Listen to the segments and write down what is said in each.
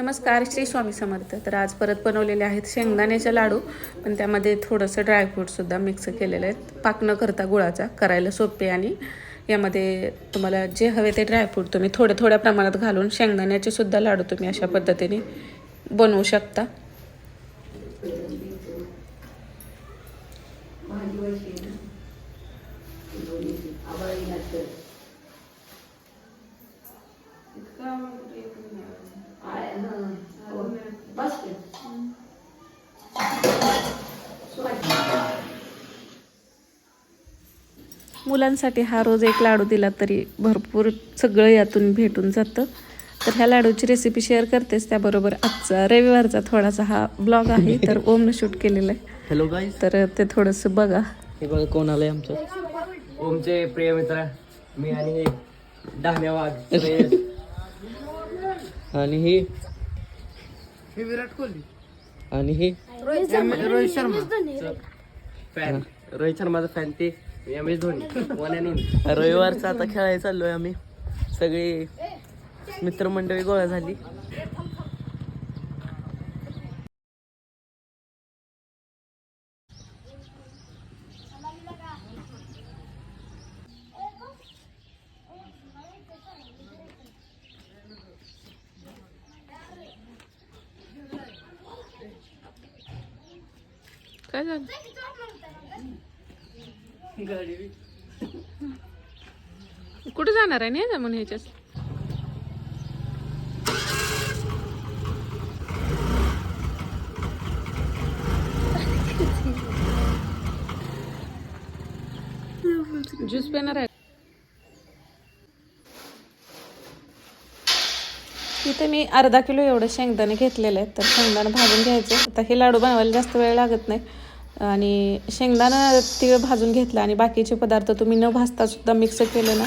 नमस्कार श्री स्वामी समर्थ. तर आज परत बनवलेले आहेत शेंगदाण्याचे लाडू पण त्यामध्ये थोडंसं ड्रायफ्रूटसुद्धा मिक्स केलेलं आहे पाक न करता गुळाचा करायला सोपे आणि यामध्ये तुम्हाला जे हवे ते ड्रायफ्रूट तुम्ही थोड्या थोड्या प्रमाणात घालून शेंगदाण्याचे सुद्धा लाडू तुम्ही अशा पद्धतीने बनवू शकता. मुलांसाठी हा रोज एक लाडू दिला तरी भरपूर सगळं यातून भेटून जातं. तर ह्या लाडूची रेसिपी शेअर करतेच त्याबरोबर आजचा रविवारचा थोडासा हा ब्लॉग आहे तर ओमनं शूट केलेला आहे. हॅलो गाईज तर ते थोडंसं बघा. हे बघा कोण आलंय आमचं. ओमचे प्रिय मित्र मी आणि हे डहाण्या वाघ सुरेश. आणि ही विराट कोहली आणि ही रोहित शर्मा. फॅन रोहित शर्माचा फॅन ते. M S Dhoni. One and only रविवारचा आता खेळायला चाललोय आम्ही. सगळी मित्रमंडळी गोळा झाली. काय झालं? कुठे जाणार आहे नाही म्हणून ह्याच्यात? ज्यूस पेनर आहे. इथे मी अर्धा किलो एवढं शेंगदाणे घेतलेले आहेत तर शेंगदाणे भाजून घ्यायचे. आता हे लाडू बनवायला जास्त वेळ लागत नाही. आणि शेंगदाणं तीळ भाजून घेतलं आणि बाकीचे पदार्थ तुम्ही न भाजतासुद्धा मिक्स केलं ना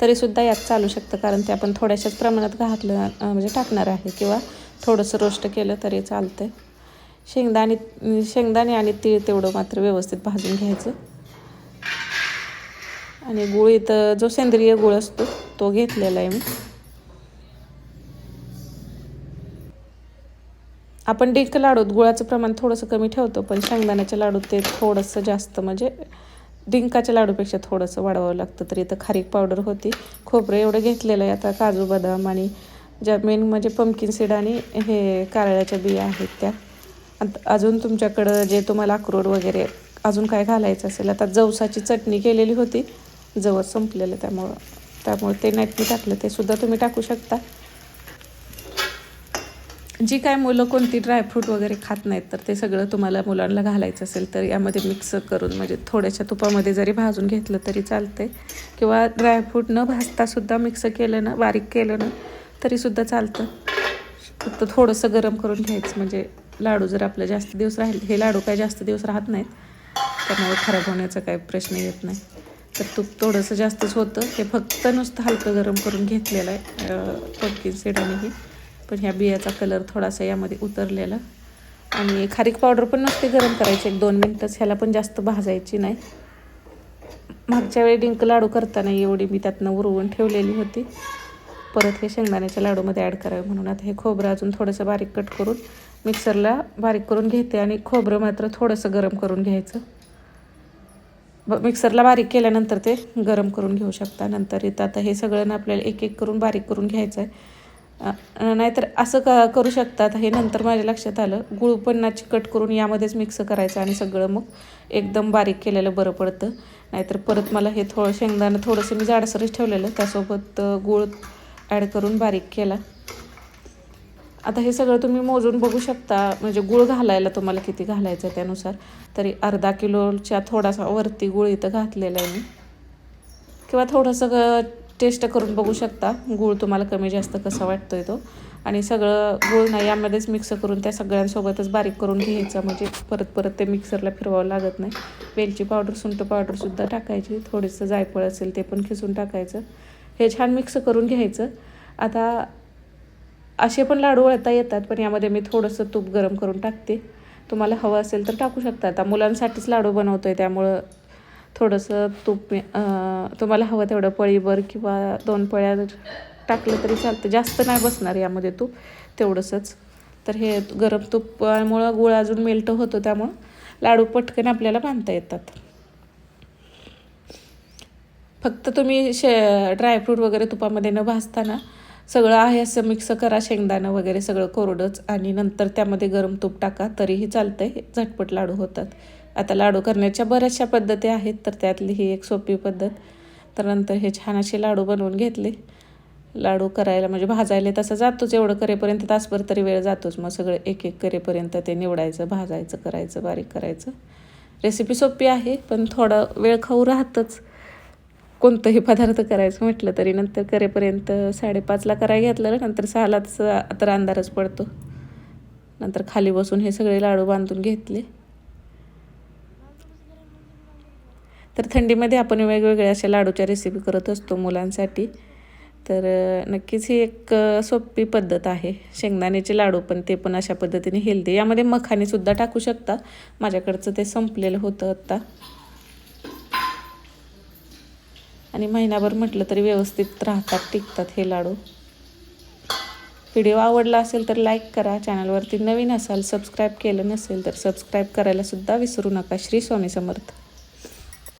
तरीसुद्धा यात चालू शकतं. कारण ते आपण थोड्याशाच प्रमाणात घातलं म्हणजे टाकणार आहे किंवा थोडंसं रोस्ट केलं तरी चालतं शेंगदाणे शेंगदाणे आणि तीळ तेवढं मात्र व्यवस्थित भाजून घ्यायचं. आणि गुळ इथं जो सेंद्रिय गुळ असतो तो घेतलेला आहे मी. आपण डिंक लाडूत गुळाचं प्रमाण थोडंसं कमी ठेवतो पण शेंगदाण्याच्या लाडूत ते थोडंसं जास्त म्हणजे डिंकाच्या लाडूपेक्षा थोडंसं वाढवावं लागतं. तर इथं खारीक पावडर होती. खोबरं एवढं घेतलेलं आहे. आता काजू बदाम आणि ज्या मेन म्हणजे पम्पकिन सीड आणि हे कारळ्याच्या बिया आहेत त्या. अजून तुमच्याकडं जे तुम्हाला अक्रोड वगैरे अजून काय घालायचं असेल आता जवसाची चटणी केलेली होती. जवस संपलेलं त्यामुळं त्यामुळे ते नाईट टाकलं. ते सुद्धा तुम्ही टाकू शकता. जी काय मुलं कोणती ड्रायफ्रूट वगैरे खात नाहीत तर ते सगळं तुम्हाला मुलांना घालायचं असेल तर यामध्ये मिक्स करून म्हणजे थोड्याशा तुपामध्ये जरी भाजून घेतलं तरी चालते किंवा ड्रायफ्रूट न भाजतासुद्धा मिक्स केलं ना बारीक केलं ना तरीसुद्धा चालतं. फक्त थोडंसं गरम करून घ्यायचं म्हणजे लाडू जर आपलं जास्त दिवस राहिले हे लाडू काय जास्त दिवस राहत नाहीत त्यामुळे खराब होण्याचा काही प्रश्न येत नाही. तर तूप थोडंसं जास्तच होतं. हे फक्त नुसतं हलकं गरम करून घेतलेलं आहे पटकीन सीड आणि ही. पण ह्या बियाचा कलर थोडासा यामध्ये उतरलेला. आणि खारीक पावडर पण नसते गरम करायची एक दोन मिनटंच ह्याला पण जास्त भाजायची नाही. मागच्या वेळी डिंक लाडू करताना एवढी मी त्यातनं उरवून ठेवलेली होती. परत हे शेंगदाण्याच्या लाडूमध्ये ॲड करावे म्हणून. आता हे खोबरं अजून थोडंसं बारीक कट करून मिक्सरला बारीक करून घेते आणि खोबरं मात्र थोडंसं गरम करून घ्यायचं. ब मिक्सरला बारीक केल्यानंतर ते गरम करून घेऊ शकता. नंतर इथं आता हे सगळं ना आपल्याला एक एक करून बारीक करून घ्यायचं आहे नाहीतर असं क करू शकतात. हे नंतर माझ्या लक्षात आलं. गुळ पण ना चिकट करून यामध्येच मिक्स करायचं आणि सगळं मग एकदम बारीक केलेलं बरं पडतं. नाहीतर परत मला हे थोडं शेंगदाणं थोडंसं मी जाडसरच ठेवलेलं. त्यासोबत गूळ ॲड करून बारीक केला. आता हे सगळं तुम्ही मोजून बघू शकता. म्हणजे गुळ घालायला तुम्हाला किती घालायचं त्यानुसार. तरी अर्धा किलोच्या थोडासा वरती गुळ इथं घातलेला आहे मी. किंवा थोडंसं ग टेस्ट करून बघू शकता. गूळ तुम्हाला कमी जास्त कसा वाटतोय तो. आणि सगळं गूळ ना यामध्येच मिक्स करून त्या सगळ्यांसोबतच बारीक करून घ्यायचं. म्हणजे परत परत ते मिक्सरला फिरवावं लागत नाही. वेलची पावडर सुंठ पावडरसुद्धा टाकायची. थोडंसं जायफळ असेल ते पण खिसून टाकायचं. हे छान मिक्स करून घ्यायचं. आता असे पण लाडू वळता येतात पण यामध्ये मी थोडंसं तूप गरम करून टाकते. तुम्हाला हवं असेल तर टाकू शकता. आता मुलांसाठीच लाडू बनवतो आहे त्यामुळं थोडंसं तूप तुम्हाला हवं तेवढं पळीभर किंवा दोन पळ्या टाकलं तरी चालतं. जास्त नाही बसणार यामध्ये तूप तेवढंसंच. तर हे गरम तुपामुळं गुळ अजून मेल्ट होतो त्यामुळं लाडू पटकन आपल्याला बांधता येतात. फक्त तुम्ही शे ड्रायफ्रूट वगैरे तुपामध्ये न भाजताना सगळं आहे असं मिक्स करा शेंगदाणं वगैरे सगळं कोरडंच आणि नंतर त्यामध्ये गरम तूप टाका तरीही चालतं आहे झटपट लाडू होतात. आता लाडू करण्याच्या बऱ्याचशा पद्धती आहेत तर त्यातली ही एक सोपी पद्धत. तर नंतर हे छान असे लाडू बनवून घेतले. लाडू करायला म्हणजे भाजायला तसं जातोच एवढं करेपर्यंत तासभर तरी वेळ जातोच. मग सगळं एक एक करेपर्यंत ते निवडायचं भाजायचं करायचं बारीक करायचं. रेसिपी सोपी आहे पण थोडा वेळ खाऊ राहतच. कोणतंही पदार्थ करायचं म्हटलं तरी नंतर करेपर्यंत साडेपाचला करायला घेतलं नंतर सहालाच तर अंधारच पडतो. नंतर खाली बसून हे सगळे लाडू बांधून घेतले. तर थंडीमध्ये आपण वेगवेगळ्या अशा लाडूच्या रेसिपी करत असतो मुलांसाठी. तर नक्कीच ही एक सोपी पद्धत आहे. शेंगदाण्याचे लाडू पण ते पण अशा पद्धतीने हेल्दी यामध्ये मखानेसुद्धा टाकू शकता. माझ्याकडचं ते संपलेलं होतं आत्ता आणि महिनाभर म्हटलं तरी व्यवस्थित राहतात टिकतात हे लाडू. व्हिडिओ आवडला असेल तर लाईक करा. चॅनलवरती नवीन असाल सबस्क्राईब केलं नसेल तर सबस्क्राईब करायला सुद्धा विसरू नका. श्री स्वामी समर्थ.